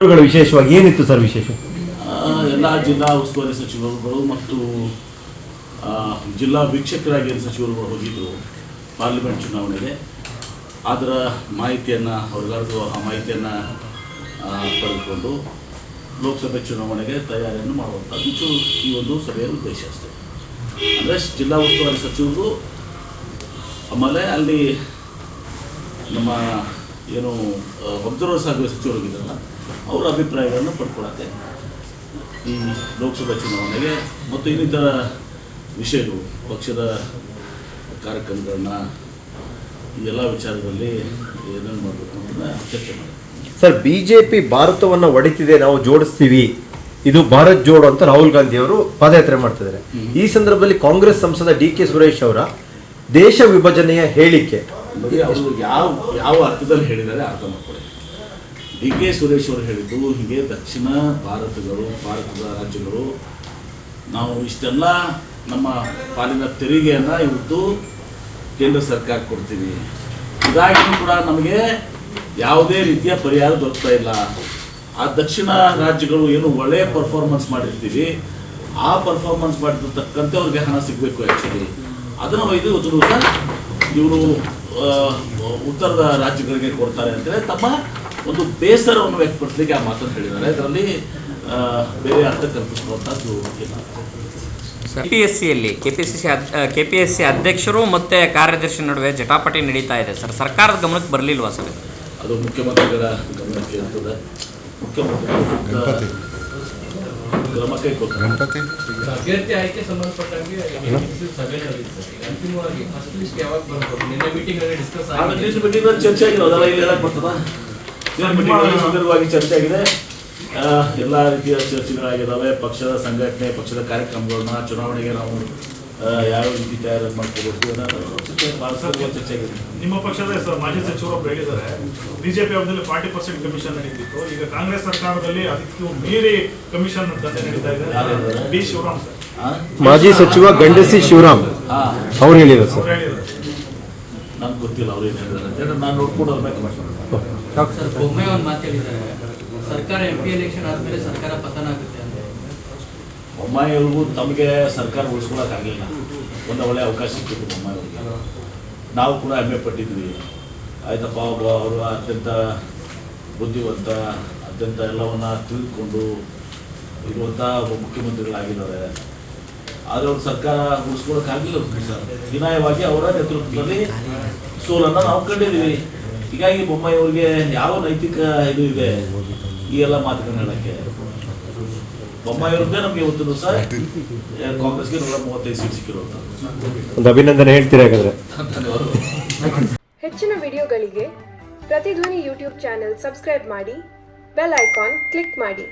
ವಿಶೇಷವಾಗಿ ಏನಿತ್ತು ಸರ್ ವಿಶೇಷ? ಎಲ್ಲ ಜಿಲ್ಲಾ ಉಸ್ತುವಾರಿ ಸಚಿವರುಗಳು ಮತ್ತು ಜಿಲ್ಲಾ ವೀಕ್ಷಕರಾಗಿ ಸಚಿವರುಗಳು ಹೋಗಿದ್ದರು ಪಾರ್ಲಿಮೆಂಟ್ ಚುನಾವಣೆಗೆ. ಅದರ ಮಾಹಿತಿಯನ್ನು ಅವ್ರಿಗಾದ್ರು ಆ ಮಾಹಿತಿಯನ್ನು ಪಡೆದುಕೊಂಡು ಲೋಕಸಭೆ ಚುನಾವಣೆಗೆ ತಯಾರಿಯನ್ನು ಮಾಡುವಂಥದ್ದು ಈ ಒಂದು ಸಭೆಯ ಉದ್ದೇಶ ಅಷ್ಟೇ. ಅಂದರೆ ಜಿಲ್ಲಾ ಉಸ್ತುವಾರಿ ಸಚಿವರು ಆಮೇಲೆ ಅಲ್ಲಿ ನಮ್ಮ ಏನು ಅಬ್ಸರ್ವರ್ಸ್ ಆಗುವ ಸಚಿವರಿಗಿದ್ದಾರಲ್ಲ ಅವರ ಅಭಿಪ್ರಾಯಗಳನ್ನು ಪಡ್ಕೊಳ್ಳುತ್ತೆ ಈ ಲೋಕಸಭಾ ಚುನಾವಣೆಗೆ ಮತ್ತು ಇನ್ನಿತರ ವಿಷಯಗಳು ಪಕ್ಷದ ಕಾರ್ಯಕ್ರಮಗಳನ್ನ ಈ ಎಲ್ಲ ವಿಚಾರದಲ್ಲಿ ಏನೇನು ಮಾಡಬೇಕು ಅನ್ನೋದನ್ನ ಚರ್ಚೆ ಮಾಡಿ ಸರ್ ಪಿ ಭಾರತವನ್ನು ಒಡಿತಿದೆ ನಾವು ಜೋಡಿಸ್ತೀವಿ. ಇದು ಭಾರತ್ ಜೋಡೋ ಅಂತ ರಾಹುಲ್ ಗಾಂಧಿ ಅವರು ಪಾದಯಾತ್ರೆ ಮಾಡ್ತಿದ್ದಾರೆ. ಈ ಸಂದರ್ಭದಲ್ಲಿ ಕಾಂಗ್ರೆಸ್ ಸಂಸದ ಡಿ ಕೆ ಸುರೇಶ್ ಅವರ ದೇಶ ವಿಭಜನೆಯ ಹೇಳಿಕೆ. ನೋಡಿ ಅವರು ಯಾವ ಯಾವ ಅರ್ಥದಲ್ಲಿ ಹೇಳಿದ್ದಾರೆ ಅರ್ಥ ಮಾಡ್ಕೊಳ್ಳಿ. ಡಿ ಕೆ ಸುರೇಶ್ ಅವರು ಹೇಳಿದ್ದು ಹೀಗೆ ದಕ್ಷಿಣ ಭಾರತಗಳು, ಭಾರತದ ರಾಜ್ಯಗಳು, ನಾವು ಇಷ್ಟೆಲ್ಲ ನಮ್ಮ ಪಾಲಿನ ತೆರಿಗೆಯನ್ನು ಇವತ್ತು ಕೇಂದ್ರ ಸರ್ಕಾರ ಕೊಡ್ತೀವಿ. ಇದಾಗಿಯೂ ಕೂಡ ನಮಗೆ ಯಾವುದೇ ರೀತಿಯ ಪರಿಹಾರ ದೊರಕ್ತಾ ಇಲ್ಲ. ಆ ದಕ್ಷಿಣ ರಾಜ್ಯಗಳು ಏನು ಒಳ್ಳೆಯ ಪರ್ಫಾರ್ಮೆನ್ಸ್ ಮಾಡಿರ್ತೀವಿ, ಆ ಪರ್ಫಾರ್ಮೆನ್ಸ್ ಮಾಡಿರ್ತಕ್ಕಂತೆ ಅವ್ರಿಗೆ ಹಣ ಸಿಗಬೇಕು ಆ್ಯಕ್ಚುಲಿ ಅದನ್ನು ಒಯ್ದು ಇವರು ಉತ್ತರದ ರಾಜ್ಯಗಳಿಗೆ ಕೊಡ್ತಾರೆ ಅಂತೇಳಿ ತಮ್ಮ ಒಂದು ಬೇಸರವನ್ನು ವ್ಯಕ್ತಪಡಿಸಲಿಕ್ಕೆ ಆ ಮಾತನ್ನು ಹೇಳಿದ್ದಾರೆ. ಅದರಲ್ಲಿ ಬೇರೆ ಅರ್ಥ ಕಲ್ಪಿಸುವಂಥದ್ದು ಇಲ್ಲ. ಪಿ ಎಸ್ ಸಿ ಅಧ್ಯಕ್ಷರು ಮತ್ತು ಕಾರ್ಯದರ್ಶಿ ನಡುವೆ ಜಟಾಪಟಿ ನಡೀತಾ ಇದೆ. ಸರ್ ಸರ್ಕಾರದ ಗಮನಕ್ಕೆ ಬರಲಿಲ್ವಾ ಸರ್? ಅದು ಮುಖ್ಯಮಂತ್ರಿಗಳ ಗಮನಕ್ಕೆ ಇರ್ತದೆ ಮುಖ್ಯಮಂತ್ರಿಗಳು ಕ್ರಮ ಕೈಗೊಳ್ತಾರೆ ಗಣಪತಿ ಅಭ್ಯರ್ಥಿ ಆಯ್ಕೆ ಸಂಬಂಧಪಟ್ಟಂಗೆ ಸಭೆ ನಡೆಯುತ್ತೆ ಅಂತಿಮವಾಗಿ ಫಸ್ಟ್ ಲಿಸ್ಟ್ ಯಾವಾಗ ಬರ್ಬೋದು? ನಿನ್ನೆ ಮೀಟಿಂಗ್ ಅಲ್ಲಿ ಡಿಸ್ಕಸ್ ಆಗಿದೆ. ನಿನ್ನ ಮೀಟಿಂಗ್ ಚರ್ಚೆ ಆಗಿದೆ. ಇಲ್ಲಿ ಹೇಳಕ್ ಬರ್ತದ? ನಿನ್ನ ಮೀಟಿಂಗ್ ಸುದೀರ್ಘವಾಗಿ ಚರ್ಚೆ ಆಗಿದೆ. ಆ, ಎಲ್ಲ ರೀತಿಯ ಚರ್ಚೆಗಳಾಗಿದ್ದಾವೆ ಪಕ್ಷದ ಸಂಘಟನೆ ಪಕ್ಷದ ಕಾರ್ಯಕ್ರಮಗಳನ್ನ ಚುನಾವಣೆಗೆ ನಾವು ಯಾವ ರೀತಿ ತಯಾರು ಮಾಡ್ಕೋಬೇಕು ಚರ್ಚೆ ನಿಮ್ಮ ಪಕ್ಷದ ಸರ್ ಮಾಜಿ ಸಚಿವರು ಒಬ್ರು ಹೇಳಿದ್ದಾರೆ. ಬಿಜೆಪಿ ಅವಧಿಯಲ್ಲಿ ಫಾರ್ಟಿ ಪರ್ಸೆಂಟ್ ಕಮಿಷನ್ ನಡೀತಿತ್ತು. ಈಗ ಕಾಂಗ್ರೆಸ್ ಸರ್ಕಾರದಲ್ಲಿ ಅದಕ್ಕೂ ಮೀರಿ ಕಮಿಷನ್ ದಂಧೆ ನಡೀತಾ ಇದೆ. ಯಾರು? D Shivaram sir. ಮಾಜಿ ಸಚಿವ ಗಂಡಸಿ ಶಿವರಾಮ್. ಅವ್ರು ಹೇಳಿದ್ರು ಸರ್. ಹೇಳಿದ್ದಾರೆ ನನ್ಗೆ ಗೊತ್ತಿಲ್ಲ ಅವ್ರು ಏನು ಹೇಳಿದ್ದಾರೆ ಅಂತೇಳಿ ನಾನು ನೋಡ್ಕೊಂಡು ಅವ್ರ ಮೇಲೆ ಸರ್ ಬೊಮ್ಮೆ ಒಂದು ಮಾತು ಹೇಳಿದ್ದಾರೆ ಸರ್ಕಾರ ಎಂ ಪಿ ಎಲೆಕ್ಷನ್ ಆದ್ಮೇಲೆ ಸರ್ಕಾರ ಪತನ ಆಗುತ್ತೆ. ಬೊಮ್ಮಾಯಿಯವ್ರಿಗೂ ತಮಗೆ ಸರ್ಕಾರ ಉಳಿಸ್ಕೊಳಕ್ಕಾಗಲಿಲ್ಲ ಒಂದು ಒಳ್ಳೆಯ ಅವಕಾಶ ಸಿಕ್ಕಿತ್ತು ಬೊಮ್ಮಾಯಿಯವ್ರಿಗೆ. ನಾವು ಕೂಡ ಹೆಮ್ಮೆ ಪಟ್ಟಿದ್ವಿ. ಆಯ್ತಪ್ಪ, ಒಬ್ಬ ಅವರು ಅತ್ಯಂತ ಬುದ್ಧಿವಂತ, ಅತ್ಯಂತ ಎಲ್ಲವನ್ನ ತಿಳಿದುಕೊಂಡು ಇರುವಂಥ ಒಬ್ಬ ಮುಖ್ಯಮಂತ್ರಿಗಳಾಗಿದ್ದಾರೆ. ಆದರೆ ಅವ್ರ ಸರ್ಕಾರ ಉಳಿಸ್ಕೊಳಕ್ಕಾಗಲಿಲ್ಲ ವಿನಾಯವಾಗಿ ಅವರ ನೇತೃತ್ವದಲ್ಲಿ ಸೋಲನ್ನು ನಾವು ಕಂಡಿದ್ದೀವಿ. ಹೀಗಾಗಿ ಬೊಮ್ಮಾಯಿ ಅವ್ರಿಗೆ ಯಾವ ನೈತಿಕ ಇದು ಇದೆ? ಈ ಎಲ್ಲ ಮಾತುಗಳನ್ನ ಹೇಳಕ್ಕೆ. ಬೊಮ್ಮಾಯಿ ಅವ್ರದ್ದೇ ನಮಗೆ ಇವತ್ತು ದಿವಸ ಕಾಂಗ್ರೆಸ್ಗೆ ನೂರ ಮೂವತ್ತೈದು ಸೀಟ್ ಸಿಕ್ಕಿರುವಂಥದ್ದು ಒಂದು ಅಭಿನಂದನೆ ಹೇಳ್ತೀರಾ ಹಾಗಾದ್ರೆ? ಧನ್ಯವಾದಗಳು ಹೆಚ್ಚಿನ ವಿಡಿಯೋಗಳಿಗೆ ಪ್ರತಿಧ್ವನಿ ಯೂಟ್ಯೂಬ್ ಚಾನೆಲ್ ಸಬ್ಸ್ಕ್ರೈಬ್ ಮಾಡಿ ಬೆಲ್ ಐಕಾನ್ ಕ್ಲಿಕ್ ಮಾಡಿ.